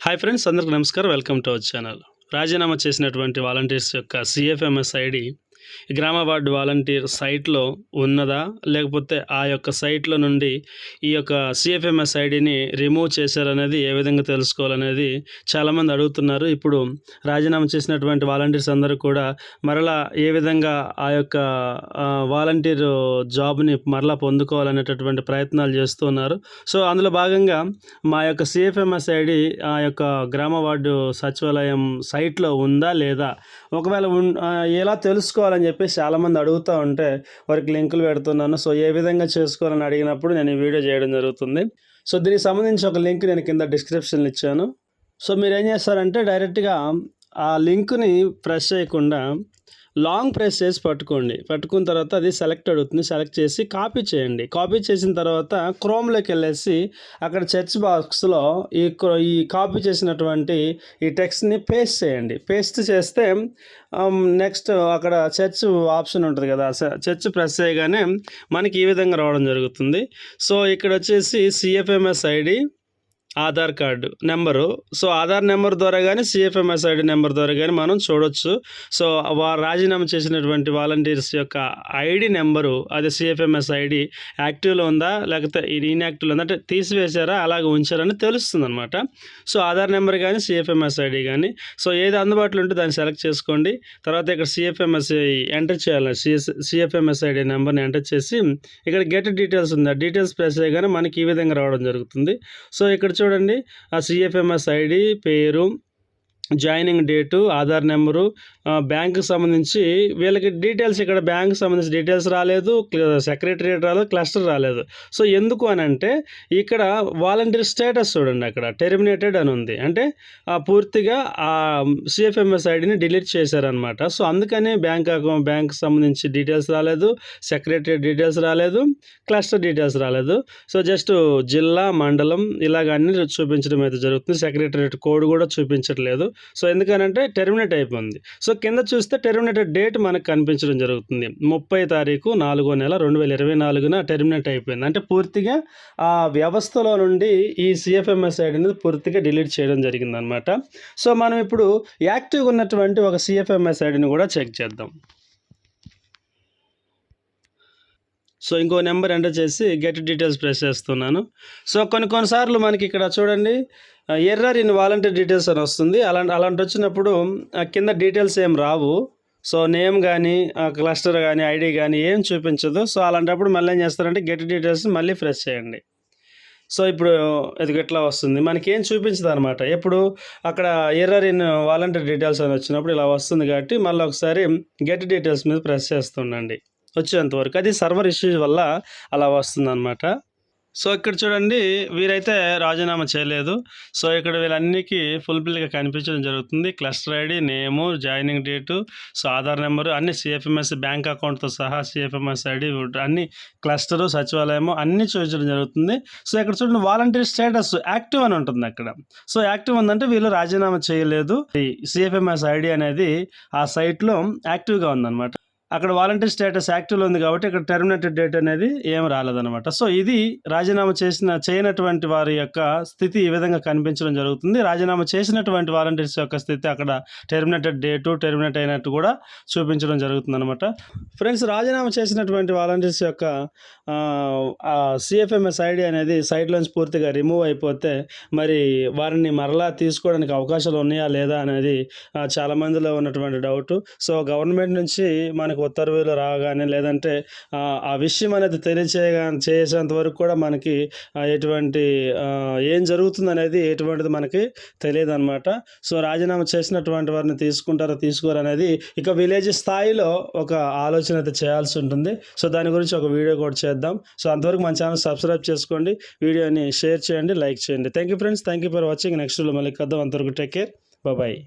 Hi friends అందరికీ నమస్కారం. Welcome to our channel రాజీనామా చేసినటువంటి వాలంటీర్స్ యొక్క సిఎఫ్ఎంఎస్ ఐడి గ్రామ వార్డు వాలంటీర్ సైట్లో ఉన్నదా? లేకపోతే ఆ యొక్క సైట్లో నుండి ఈ యొక్క సిఎఫ్ఎంఎస్ ఐడిని రిమూవ్ చేశారనేది ఏ విధంగా తెలుసుకోవాలనేది చాలామంది అడుగుతున్నారు. ఇప్పుడు రాజీనామా చేసినటువంటి వాలంటీర్స్ అందరూ కూడా మరలా ఏ విధంగా ఆ యొక్క వాలంటీర్ జాబ్ని మరలా పొందుకోవాలనేటటువంటి ప్రయత్నాలు చేస్తున్నారు సో అందులో భాగంగా మా యొక్క సిఎఫ్ఎంఎస్ ఐడి ఆ యొక్క గ్రామ వార్డు సచివాలయం సైట్లో ఉందా లేదా? ఒకవేళ ఎలా తెలుసుకోవాలని చెప్పేసి చాలామంది అడుగుతూ ఉంటే వారికి లింకులు పెడుతున్నాను సో ఏ విధంగా చేసుకోవాలని అడిగినప్పుడు నేను ఈ వీడియో చేయడం జరుగుతుంది. సో దీనికి సంబంధించి ఒక లింక్ నేను కింద డిస్క్రిప్షన్లో ఇచ్చాను. సో మీరు ఏం చేస్తారంటే డైరెక్ట్గా ఆ లింక్ని ప్రెస్ చేయకుండా లాంగ్ ప్రెస్ చేసి పట్టుకోండి. పట్టుకున్న తర్వాత అది సెలెక్ట్ అడుగుతుంది సెలెక్ట్ చేసి కాపీ చేయండి. కాపీ చేసిన తర్వాత క్రోమ్లోకి వెళ్ళేసి అక్కడ సెర్చ్ బాక్స్లో ఈ క్రో- ఈ కాపీ చేసినటువంటి ఈ టెక్స్ట్ని పేస్ట్ చేయండి. పేస్ట్ చేస్తే నెక్స్ట్ అక్కడ సెర్చ్ ఆప్షన్ ఉంటుంది కదా సెర్చ్ ప్రెస్ చేయగానే మనకి ఈ విధంగా రావడం జరుగుతుంది. సో ఇక్కడ వచ్చేసి CFMS ID Aadhaar card number. So Aadhaar number ద్వారా కానీ సిఎఫ్ఎంఎస్ ఐడి నెంబర్ ద్వారా కానీ మనం చూడొచ్చు. సో వారు రాజీనామా చేసినటువంటి వాలంటీర్స్ యొక్క ఐడి నెంబరు అది సిఎఫ్ఎంఎస్ ఐడి యాక్టివ్లో ఉందా లేకపోతే ఇది ఇన్యాక్టివ్లో ఉందా అంటే తీసివేశారా అలాగే ఉంచారని తెలుస్తుంది అనమాట సో ఆధార్ నెంబర్ కానీ సిఎఫ్ఎంఎస్ ఐడి కానీ సో ఏది అందుబాటులో ఉంటే దాన్ని సెలెక్ట్ చేసుకోండి. తర్వాత ఇక్కడ సిఎఫ్ఎంఎస్ ఎంటర్ చేయాలి. సిఎస్ సిఎఫ్ఎంఎస్ ఐడి నెంబర్ని ఎంటర్ చేసి ఇక్కడ గెట్ డీటెయిల్స్ ఉంది. ఆ డీటెయిల్స్ ప్రెస్ చేయగానే మనకి ఈ విధంగా రావడం జరుగుతుంది. సో ఇక్కడ చూడండి. ఆ సిఎఫ్ఎంఎస్ ఐడి పేరు జాయినింగ్ డేటు ఆధార్ నెంబరు బ్యాంకుకి సంబంధించి వీళ్ళకి డీటెయిల్స్ ఇక్కడ బ్యాంకు సంబంధించి డీటెయిల్స్ రాలేదు సెక్రటరియట్ రాలేదు క్లస్టర్ రాలేదు. సో ఎందుకు అని అంటే ఇక్కడ వాలంటీర్ స్టేటస్ చూడండి అక్కడ టెర్మినేటెడ్ అని ఉంది. అంటే పూర్తిగా ఆ సిఎఫ్ఎంఎస్ ఐడిని డిలీట్ చేశారనమాట సో అందుకని బ్యాంక్ అకౌంట్ బ్యాంక్ సంబంధించి డీటెయిల్స్ రాలేదు సెక్రటరియట్ డీటెయిల్స్ రాలేదు క్లస్టర్ డీటెయిల్స్ రాలేదు. సో జస్ట్ జిల్లా మండలం ఇలాగ అన్ని చూపించడం అయితే జరుగుతుంది. సెక్రటరియట్ కోడ్ కూడా చూపించట్లేదు. సో ఎందుకనంటే టెర్మినేట్ అయిపోయింది. సో కింద చూస్తే టెర్మినేటెడ్ డేట్ మనకు కనిపించడం జరుగుతుంది. ముప్పై తారీఖు నాలుగో నెల రెండు వేల ఇరవై నాలుగున టెర్మినేట్ అయిపోయింది. అంటే పూర్తిగా ఆ వ్యవస్థలో నుండి ఈ సిఎఫ్ఎంఎస్ అనేది పూర్తిగా డిలీట్ చేయడం జరిగిందనమాట సో మనం ఇప్పుడు యాక్టివ్గా ఉన్నటువంటి ఒక సిఎఫ్ఎంఎస్ ఐడిని కూడా చెక్ చేద్దాం. సో ఇంకో నెంబర్ ఎంటర్ చేసి గెట్ డీటెయిల్స్ ప్రెస్ చేస్తున్నాను. సో కొన్ని కొన్నిసార్లు మనకి ఇక్కడ చూడండి ఎర్రర్ ఇన్ వాలంటీర్ డీటెయిల్స్ అని వస్తుంది. అలాంటి అలాంటి వచ్చినప్పుడు కింద డీటెయిల్స్ ఏం రావు. సో నేమ్ కానీ క్లస్టర్ కానీ ఐడి కానీ ఏం చూపించదు. సో అలాంటప్పుడు మళ్ళీ ఏం చేస్తారంటే గెట్ డీటెయిల్స్ మళ్ళీ ప్రెస్ చేయండి. సో ఇప్పుడు ఇది ఇట్లా వస్తుంది? మనకి ఏం చూపించదు అనమాట ఎప్పుడు అక్కడ ఎర్రర్ ఇన్ వాలంటీర్ డీటెయిల్స్ అని వచ్చినప్పుడు ఇలా వస్తుంది కాబట్టి మళ్ళీ ఒకసారి గెట్ డీటెయిల్స్ మీద ప్రెస్ చేస్తుండండి. వచ్చేంత వరకు. అది సర్వర్ ఇష్యూస్ వల్ల అలా వస్తుందన్నమాట. సో ఇక్కడ చూడండి వీరైతే రాజీనామా చేయలేదు. సో ఇక్కడ వీళ్ళన్నికి ఫుల్ఫిల్గా కనిపించడం జరుగుతుంది. Cluster ID name joining date so Aadhaar number అన్ని సిఎఫ్ఎంఎస్ బ్యాంక్ అకౌంట్తో సహా సిఎఫ్ఎంఎస్ ఐడి అన్ని క్లస్టరు సచివాలయము అన్ని చూపించడం జరుగుతుంది. సో ఇక్కడ చూడండి వాలంటీర్ స్టేటస్ యాక్టివ్ అని ఉంటుంది అక్కడ. సో యాక్టివ్ ఉందంటే వీళ్ళు రాజీనామా చేయలేదు. సిఎఫ్ఎంఎస్ ఐడి అనేది ఆ సైట్లో యాక్టివ్గా ఉందన్నమాట. అక్కడ వాలంటీర్ స్టేటస్ యాక్టివ్లో ఉంది కాబట్టి ఇక్కడ టెర్మినేటెడ్ డేట్ అనేది ఏం రాలేదనమాట సో ఇది రాజీనామా చేసిన చేయనటువంటి వారి యొక్క స్థితి ఈ విధంగా కనిపించడం జరుగుతుంది. రాజీనామా చేసినటువంటి వాలంటీర్స్ యొక్క స్థితి అక్కడ టెర్మినేటెడ్ డేటు టెర్మినేట్ అయినట్టు కూడా చూపించడం జరుగుతుంది అనమాట ఫ్రెండ్స్ రాజీనామా చేసినటువంటి వాలంటీర్స్ యొక్క సిఎఫ్ఎంఎస్ ఐడి అనేది సైట్లోంచి పూర్తిగా రిమూవ్ అయిపోతే మరి వారిని మరలా తీసుకోవడానికి అవకాశాలు ఉన్నాయా లేదా అనేది చాలామందిలో చాలా మందిలో ఉన్నటువంటి డౌట్. సో గవర్నమెంట్ నుంచి మనకు ఉత్తర్వులు రాగానే లేదంటే ఆ, విషయం అనేది తెలియచేయగా చేసేంత వరకు కూడా మనకి ఎటువంటి ఏం జరుగుతుంది అనేది ఎటువంటిది మనకి తెలియదు అనమాట సో రాజీనామా చేసినటువంటి వారిని తీసుకుంటారో తీసుకోరు అనేది ఇక విలేజ్ స్థాయిలో ఒక ఆలోచన అయితే చేయాల్సి ఉంటుంది. సో దాని గురించి ఒక వీడియో కూడా చేద్దాం. సో అంతవరకు మన ఛానల్ సబ్స్క్రైబ్ చేసుకోండి. వీడియోని షేర్ చేయండి లైక్ చేయండి. Thank you friends thank you for watching next మళ్ళీ కద్దాం అంతవరకు టేక్ కేర్ బాయ్